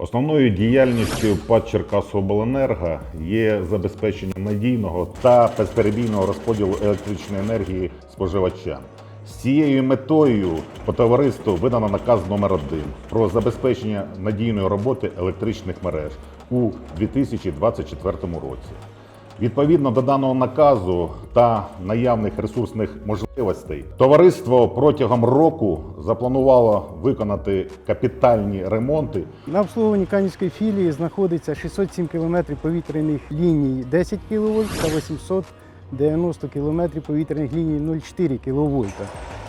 Основною діяльністю ПАД Черкасобленерго є забезпечення надійного та безперебійного розподілу електричної енергії споживачам. З цією метою по товариству видано наказ номер 1 про забезпечення надійної роботи електричних мереж у 2024 році. Відповідно до даного наказу та наявних ресурсних можливостей, товариство протягом року запланувало виконати капітальні ремонти На обслуговуванні Канівської філії знаходиться 607 км повітряних ліній 10 кВт та 890 км повітряних ліній 0,4 кВт.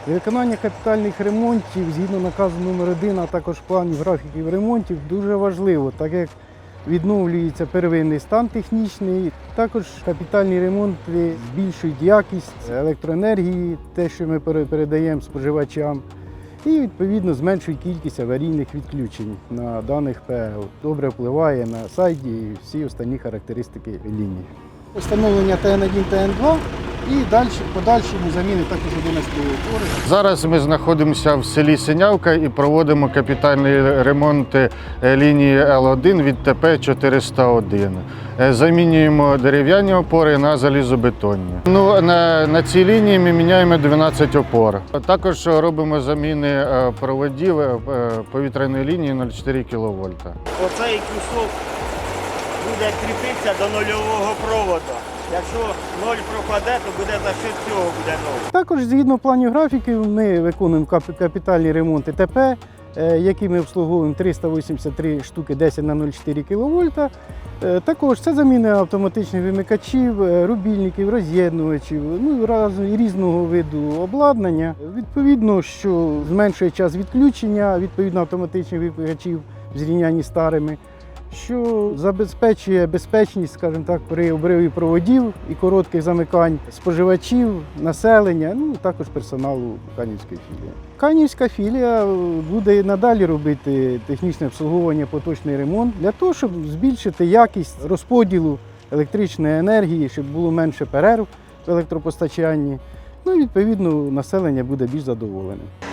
Виконання капітальних ремонтів згідно наказу номер 1 а також планів графіків ремонтів дуже важливо, так як відновлюється первинний стан технічний. Також капітальні ремонти збільшують якість електроенергії, те, що ми передаємо споживачам. І відповідно зменшують кількість аварійних відключень на даних ПЕО. Добре впливає на сайді і всі останні характеристики лінії. Встановлення ТН1, ТН2 і далі подальшому заміни також 11 опори. Зараз ми знаходимося в селі Синявка і проводимо капітальні ремонти е, лінії Л1 від ТП-401. Е, Замінюємо дерев'яні опори на залізобетонні. Ну, на, на цій лінії ми міняємо 12 опор. Також робимо заміни е, проводів повітряної лінії 0,4 кВт. Оцей кусок буде кріпитися до нульового проводу. Якщо ноль пропаде, то буде за що цього буде ноль. Також згідно планів графіків ми виконуємо капітальні ремонти ТП, е, які ми обслуговуємо 383 штуки 10 на 0,4 кВт. Е, Також це заміна автоматичних вимикачів, е, рубільників, роз'єднувачів, ну і різного виду обладнання. Відповідно, що зменшує час відключення, відповідно автоматичних вимикачів в зрівнянні старими. Що забезпечує безпечність, скажімо так, при обриві проводів і коротких замикань споживачів, населення, ну також персоналу Канівської філії. Канівська філія е, буде надалі робити технічне обслуговування, поточний ремонт для того, щоб збільшити якість розподілу електричної енергії, щоб було менше перерв в електропостачанні. Ну і відповідно населення буде більш задоволеним.